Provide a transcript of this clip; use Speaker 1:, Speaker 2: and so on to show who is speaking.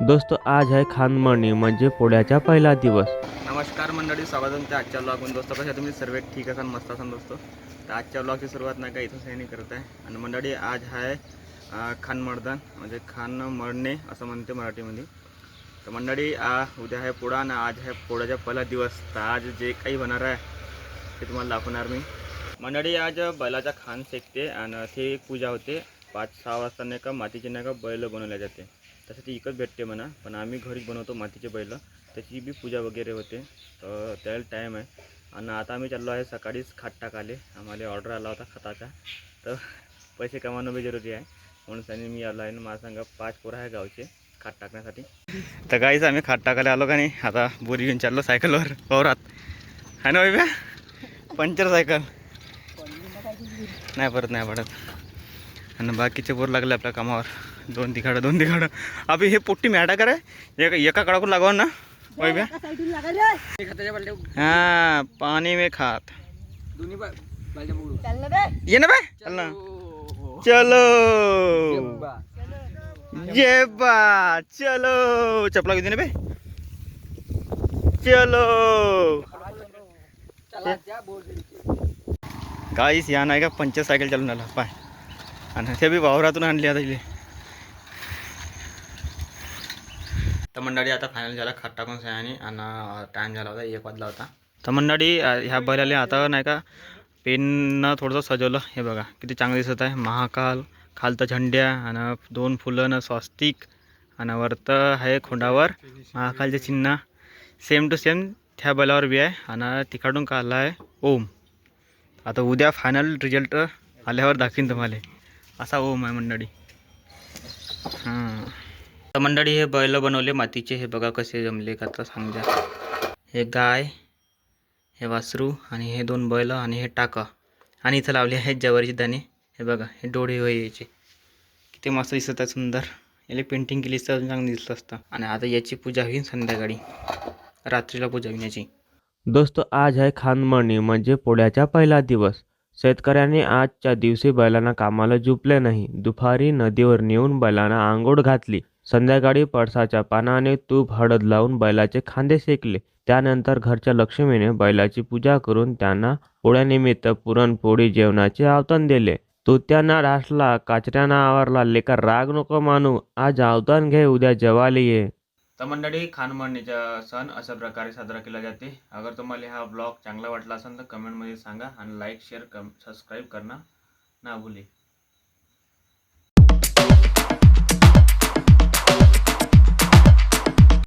Speaker 1: दोस्तों आज है खानमळणी म्हणजे पोळ्याचा पहिला दिवस.
Speaker 2: नमस्कार मंडळी स्वागत तुमच्या आजच्या ब्लॉगमध्ये दोस्त कशा तुम्ही? सर्व ठीक असाल मस्त असाल दोस्तो? तर आजच्या ब्लॉगची सुरुवात नाही का इथून सैनी करत आहे. आणि मंडळी आज आहे खान मर्दन म्हणजे खान मळणे असं म्हणते मराठीमध्ये. तर मंडळी उद्या आहे पोळा आणि आज आहे पोळ्याचा पहिला दिवस. तर आज जे काही होणार आहे ते तुम्हाला दाखवणार मी. मंडळी आज बैलाचा खान शेकते आणि ते पूजा होते. पाच सहा वाजता नाही का मातीचे नाही का बैल बनवल्या जाते. तसं ती इकत भेटते म्हणा पण आम्ही घरीच बनवतो मातीचे बैल. त्याची बी पूजा वगैरे होते. तर त्याला टाईम आहे. आणि आता आम्ही चाललो आहे सकाळीच खाट टाकाले आम्हाला ऑर्डर आला होता खताचा. तर पैसे कमावणं बी जरुरी आहे. म्हणून त्यांनी मी आलो आहे आणि मला सांगा पाच पोरं आहे गावचे खाट टाकण्यासाठी. तर काहीच आम्ही खाट टाकायला आलो का नाही? आता बोरी घेऊन चाललो सायकलवर पवरात आहे ना पंचर सायकल नाही परत नाही पडत. आणि बाकीचे बोर लागले आपल्या कामावर दोन तिघाडं दोन तिघाडं अभि हे पोट्टी मॅटा करे एका कडाकून लागवा ना हा पाणी में खात ये ना बे चल ना चलो ये बा चलो चपला किती ना बे चलो काहीच या नाही का पंचर सायकल चालून आला पाय आणि ते बी वावरातून आणली आता इथे तर मंडळी आता फायनल झाला खाट टाकून सयानी आणि टाईम झाला होता एक वाजला होता. तर मंडळी ह्या बैलाला आता नाही का पेननं थोडंसं सजवलं. हे बघा किती चांगलं दिसत आहे. महाकाल खालतं झंड्या आणि दोन फुलं न स्वस्तिक आणि वरतं आहे खोंडावर. महाकालचे चिन्ह. सेम टू सेम त्या बैलावर बी आहे आणि तिकडून काढला आहे ओम. आता उद्या फायनल रिझल्ट आल्यावर दाखवीन तुम्हाला. असा ओम आहे मंडळी. हां. तर मंडळी हे बैल बनवले मातीचे. हे बघा कसे जमले का तर समजा हे गाय हे वासरू आणि हे दोन बैल आणि हे टाका. आणि इथं लावले आहेत जवारीचे दाणे. हे बघा हे डोळे होय याचे किती मस्त दिसत आहे सुंदर. याला पेंटिंग केली तर अजून चांगलं दिसलं असतं. आणि आता याची पूजा होईल संध्याकाळी. रात्रीला पूजा होईल याची
Speaker 1: दोस्त आज आहे खानमळणी म्हणजे पोळ्याचा पहिला दिवस. शेतकऱ्यांनी आजच्या दिवशी बैलांना कामाला जुपले नाही. दुपारी नदीवर नेऊन बैलांना आंघोळ घातली. संध्याकाळी पळसाच्या पानाने तूप हळद लावून बैलाचे खांदे शेकले त्यानंतर घरच्या लक्ष्मीने बैलाची पूजा करून त्यांना पोळ्यानिमित्त पुरणपोळी जेवणाचे आवतण दिले. तो त्यांना ढासला काचऱ्यांना आवरला लेकर राग नको मानू. आज आवतण घे उद्या जवाली ये.
Speaker 2: तर मंडळी खानमांडणीचा सण अशा प्रकारे साजरा केला जाते. अगर तुम्हाला हा ब्लॉग चांगला वाटला असेल तर कमेंटमध्ये सांगा आणि लाईक शेअर कम सबस्क्राईब करणं ना भुले.